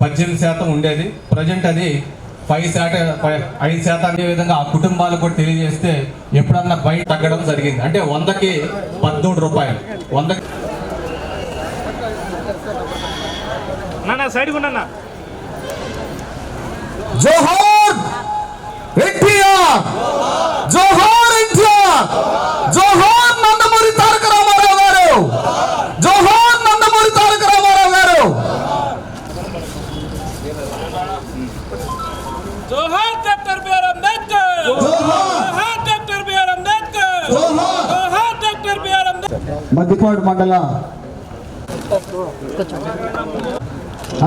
పద్దెనిమిది శాతం ఉండేది. ప్రజెంట్ అది ఫైవ్ శాతం ఐదు శాతం అదే విధంగా ఆ కుటుంబాలకు కూడా తెలియజేస్తే ఎప్పుడన్నా బయట తగ్గడం జరిగింది. అంటే వందకి పద్మూడు రూపాయలు. వందకి నాన్న సైడ్కి ఉన్నా జోహార్ ఎన్టీఆర్ జోహార్ ఎన్టీఆర్ జోహార్ నందమూరి తారక రామారావు గారు జోహార్ నందమూరి తారక రామారావు గారు జోహార్ డాక్టర్ బిఆర్ అంబేద్కర్ జోహార్ డాక్టర్ బిఆర్ అంబేద్కర్ జోహార్ డాక్టర్ బిఆర్ అంబేద్కర్ మద్దిపాడు మండల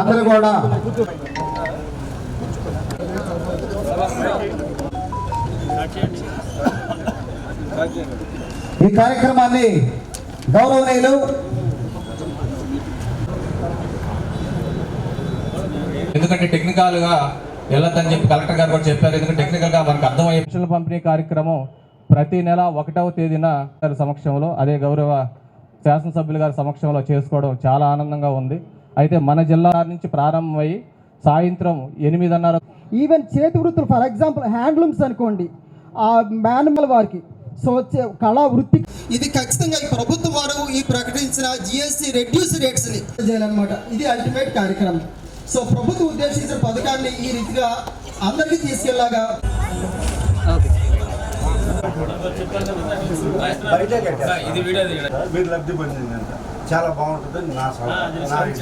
అందరూ కూడా ఈ కార్యక్రమాన్ని గౌరవనీయులు ఎందుకంటే టెక్నికల్గా వెళ్ళొద్దని చెప్పి కలెక్టర్ గారు కూడా చెప్పారు. ఎందుకంటే టెక్నికల్గా మనకు అర్థమయ్యే పెన్షన్ల పంపిణీ కార్యక్రమం ప్రతి నెల ఒకటవ తేదీన గారి సమక్షంలో అదే గౌరవ శాసనసభ్యుల గారి సమక్షంలో చేసుకోవడం చాలా ఆనందంగా ఉంది. అయితే మన జిల్లా నుంచి ప్రారంభమై సాయంత్రం ఎనిమిదిన్నర ఈవెన్ చేతి వృత్తులు ఫర్ ఎగ్జాంపుల్ హ్యాండ్లూమ్స్ అనుకోండి ఆ మాన్యువల్ వారికి కళా వృత్తి ఇది ఖచ్చితంగా ఈ ప్రభుత్వం వారు ఈ ప్రకటించిన జిఎస్టీ రెడ్యూస్ రేట్స్ని చేయాలన్నమాట. ఇది అల్టిమేట్ కార్యక్రమం. సో ప్రభుత్వం ఉద్దేశించిన పథకాన్ని ఈ రీతిగా అందరికీ తీసుకెళ్ళాగా. మీరు లబ్ధి పొందిందంట. చాలా బాగుంటుంది. నా సలహా. నా ఇది.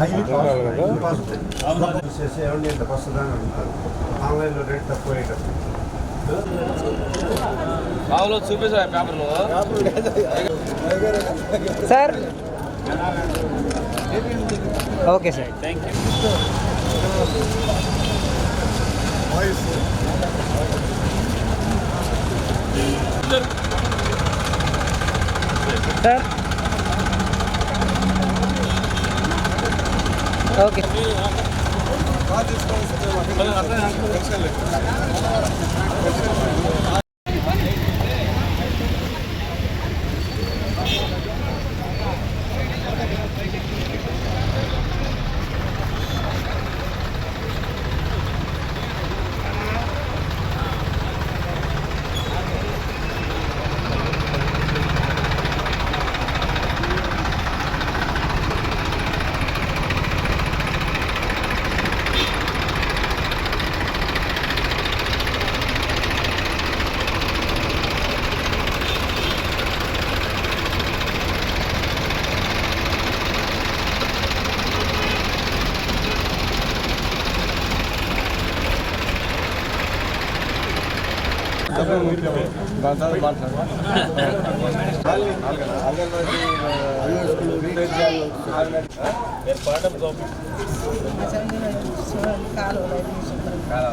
హైవీ పాస్ చూసేసి ఏమండి ఇంతకు వస్తుందని అడుగుతారు ఆన్లైన్లో రేట్ తక్కువ అయ్యేటప్పుడు sir. Okay sir. Sir okay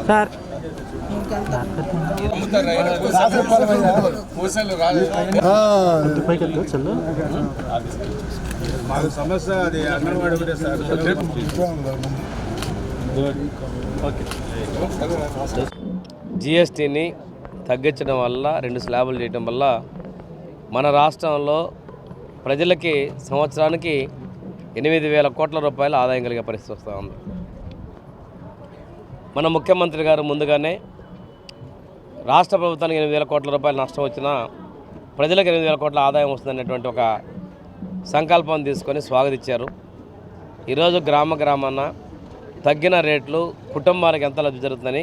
sir మాకు సమస్య అది అంగన్వాడీ ఒకటే సార్. జిఎస్టీని తగ్గించడం వల్ల రెండు స్లాబులు చేయడం వల్ల మన రాష్ట్రంలో ప్రజలకి సంవత్సరానికి ఎనిమిది వేల కోట్ల రూపాయల ఆదాయం కలిగే పరిస్థితి వస్తూ ఉంది. మన ముఖ్యమంత్రి గారు ముందుగానే రాష్ట్ర ప్రభుత్వానికి ఎనిమిది వేల కోట్ల రూపాయల నష్టం వచ్చినా ప్రజలకు ఎనిమిది వేల కోట్ల ఆదాయం వస్తుందనేటువంటి ఒక సంకల్పం తీసుకొని స్వాగతించారు ఈరోజు గ్రామ గ్రామాన తగ్గిన రేట్లు కుటుంబానికి ఎంత లబ్ధి జరుగుతుందని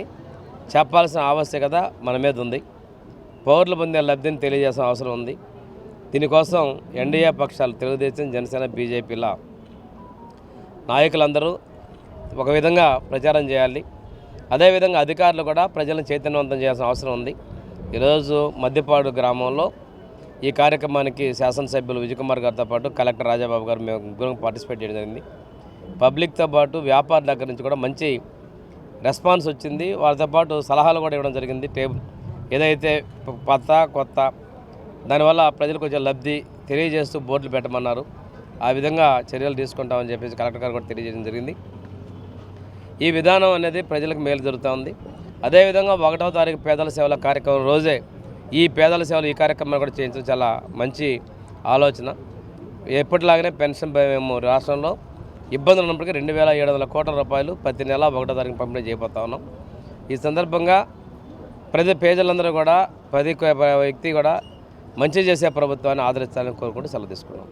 చెప్పాల్సిన ఆవశ్యకత మన మీద ఉంది. పౌరులు పొందే లబ్ధిని తెలియజేసిన అవసరం ఉంది. దీనికోసం ఎన్డీఏ పక్షాలు తెలుగుదేశం జనసేన బీజేపీల నాయకులందరూ ఒక విధంగా ప్రచారం చేయాలి. అదేవిధంగా అధికారులు కూడా ప్రజలను చైతన్యవంతం చేయాల్సిన అవసరం ఉంది. ఈరోజు మద్దిపాడు గ్రామంలో ఈ కార్యక్రమానికి శాసనసభ్యులు విజయకుమార్ గారితో పాటు కలెక్టర్ రాజాబాబు గారు మేము పార్టిసిపేట్ చేయడం జరిగింది. పబ్లిక్తో పాటు వ్యాపారుల దగ్గర నుంచి కూడా మంచి రెస్పాన్స్ వచ్చింది. వాళ్ళతో పాటు సలహాలు కూడా ఇవ్వడం జరిగింది. టేబుల్ ఏదైతే పాత కొత్త దానివల్ల ప్రజలకు కొంచెం లబ్ధి తెలియజేస్తూ బోర్డులు పెట్టమన్నారు. ఆ విధంగా చర్యలు తీసుకుంటామని చెప్పేసి కలెక్టర్ గారు కూడా తెలియజేయడం జరిగింది. ఈ విధానం అనేది ప్రజలకు మేలు జరుగుతూ ఉంది. అదేవిధంగా ఒకటవ తారీఖు పేదల సేవల కార్యక్రమం రోజే ఈ పేదల సేవలు ఈ కార్యక్రమాన్ని కూడా చేయించడం చాలా మంచి ఆలోచన. ఎప్పటిలాగానే పెన్షన్ మేము రాష్ట్రంలో ఇబ్బందులు ఉన్నప్పటికీ రెండు వేల ఏడు వందల కోట్ల రూపాయలు ప్రతి నెల ఒకటో తారీఖు పంపిణీ చేయబోతా ఉన్నాం. ఈ సందర్భంగా ప్రతి పేదలందరూ కూడా ప్రతి వ్యక్తి కూడా మంచి చేసే ప్రభుత్వాన్ని ఆదరించాలని కోరుకుంటూ సెలవు తీసుకున్నాం.